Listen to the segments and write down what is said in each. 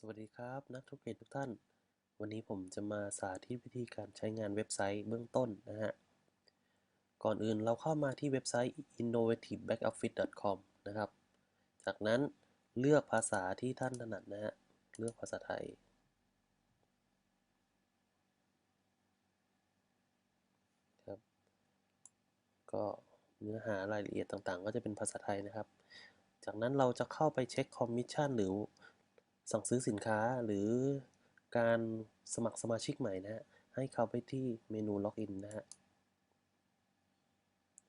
สวัสดีครับ นักธุรกิจทุกท่าน วันนี้ผมจะมาสาธิตวิธีการใช้งานเว็บไซต์เบื้องต้นนะฮะ ก่อนอื่นเราเข้ามาที่เว็บไซต์ innovativebackoffice.com นะครับ จากนั้นเลือกภาษาที่ท่านถนัดนะฮะ เลือกภาษาไทย ครับ ก็เนื้อหารายละเอียดต่างๆ ก็จะเป็นภาษาไทยนะครับ จากนั้นเราจะเข้าไปเช็คคอมมิชชั่นหรือ สั่งซื้อสินค้าหรือการสมัครสมาชิกใหม่นะฮะ ให้เข้าไปที่เมนูล็อกอินนะฮะ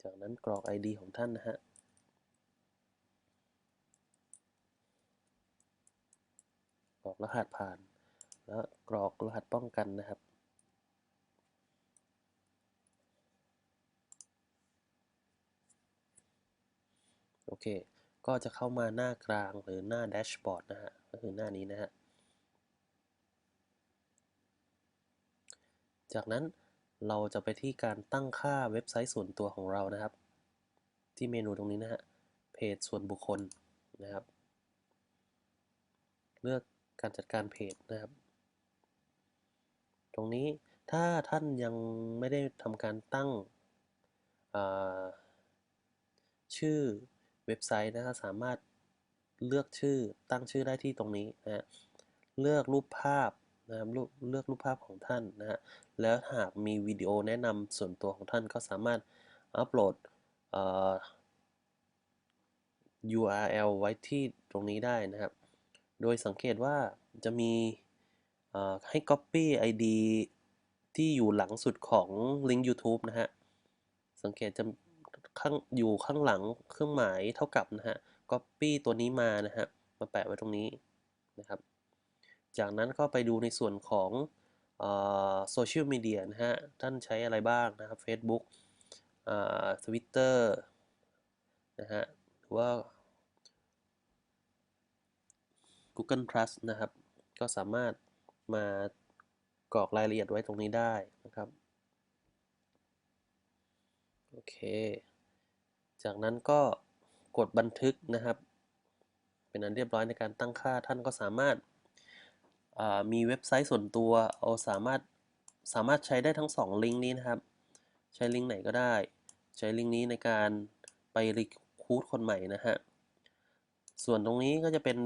จากนั้นกรอก ID ของท่านนะฮะกรอกรหัสผ่าน แล้วกรอกรหัสป้องกันนะครับโอเค ก็จะเข้ามาหน้ากลางหรือหน้าแดชบอร์ดนะฮะ ก็คือหน้านี้นะฮะ จากนั้นเราจะไปที่การตั้งค่าเว็บไซต์ส่วนตัวของเรานะครับ ที่เมนูตรงนี้นะฮะ เพจส่วนบุคคลนะครับ เลือกการจัดการเพจนะครับ ตรงนี้ถ้าท่านยังไม่ได้ทำการตั้งชื่อ เว็บไซต์นะครับสามารถเลือกชื่อตั้งชื่อได้ที่ตรงนี้นะฮะเลือกรูปภาพนะครับเลือกรูปภาพของท่านนะฮะแล้วหากมีวิดีโอแนะนำส่วนตัวของท่านก็สามารถอัปโหลด URL ไว้ที่ตรงนี้ได้นะครับ โดยสังเกตว่าจะมีให้ Copy ID ที่อยู่หลังสุดของลิงก์ YouTube นะฮะ สังเกตจะ ข้างอยู่ข้างหลังเครื่องหมายเท่ากับนะฮะ Copy ตัวนี้มานะฮะ มาแปะไว้ตรงนี้นะครับ จากนั้นก็ไปดูในส่วนของโซเชียลมีเดียนะฮะ ท่านใช้อะไรบ้างนะครับ Facebook ทวิตเตอร์นะฮะ หรือว่า Google Plus นะครับ ก็สามารถมากรอกรายละเอียดไว้ตรงนี้ได้นะครับ โอเค จากนั้นก็กดบันทึกนะครับ เป็นอันเรียบร้อยในการตั้งค่าท่านก็สามารถมีเว็บไซต์ส่วนตัวเอาสามารถสามารถใช้ได้ทั้ง 2 ลิงก์นี้นะครับ ใช้ลิงก์ไหนก็ได้ ใช้ลิงก์นี้ในการไปรีคูดคนใหม่นะฮะส่วนตรงนี้ก็จะเป็น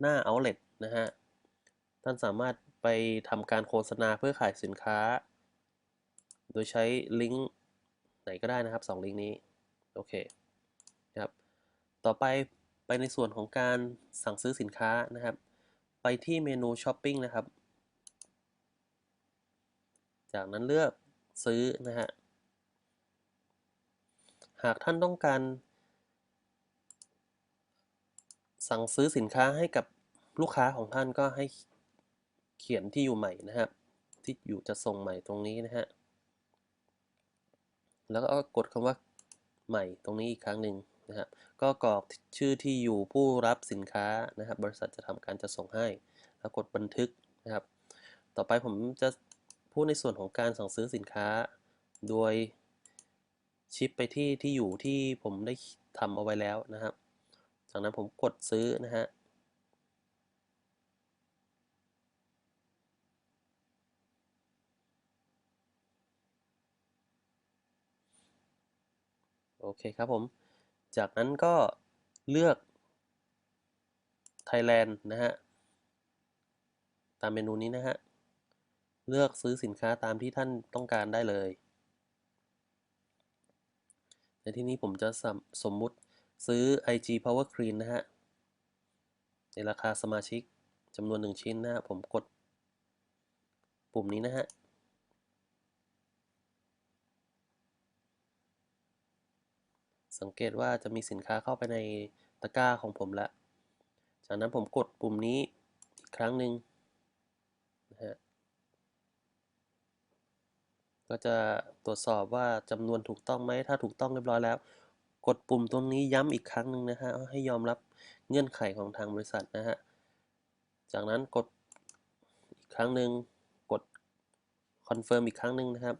หน้า outlet นะฮะท่านสามารถไปทำการโฆษณาเพื่อขายสินค้า โดยใช้ลิงก์ไหนก็ได้นะครับ 2 ลิงก์นี้ โอเคครับ ต่อไปไปในส่วนของการสั่งซื้อสินค้านะครับ ไปที่เมนูช้อปปิ้งนะครับ จากนั้นเลือกซื้อนะฮะ หากท่านต้องการ สั่งซื้อสินค้าให้กับลูกค้าของท่านก็ให้เขียนที่อยู่ใหม่นะครับ ที่อยู่จะส่งใหม่ตรงนี้นะฮะ แล้วก็กดคำว่า ใหม่ตรงนี้อีกครั้งหนึ่งนะครับ ก็กรอกชื่อที่อยู่ผู้รับสินค้านะครับ บริษัทจะทำการจะส่งให้ แล้วกดบันทึกนะครับ ต่อไปผมจะพูดในส่วนของการสั่งซื้อสินค้า โดยชิปไปที่ที่อยู่ที่ผมได้ทำเอาไว้แล้วนะครับ จากนั้นผมกดซื้อนะฮะ โอเคครับผม จากนั้นก็เลือก Thailand นะฮะ ตามเมนูนี้นะฮะ เลือกซื้อสินค้าตามที่ท่านต้องการได้เลย ในที่นี้ผมจะสมสมมุติซื้อ IG Power Clean นะฮะ ในราคาสมาชิกจำนวน 1 ชิ้นนะฮะ ผมกดปุ่มนี้นะฮะ สังเกตว่าจะมีสินค้าเข้าไปในตะกร้าของผมแล้ว จากนั้นผมกดปุ่มนี้อีกครั้งหนึ่งนะฮะ ก็จะตรวจสอบว่าจำนวนถูกต้องไหม ถ้าถูกต้องเรียบร้อยแล้ว กดปุ่มตรงนี้ย้ำอีกครั้งหนึ่งนะฮะ ให้ยอมรับเงื่อนไขของทางบริษัทนะฮะ จากนั้นกดอีกครั้งหนึ่งกดคอนเฟิร์มอีกครั้งหนึ่งนะครับ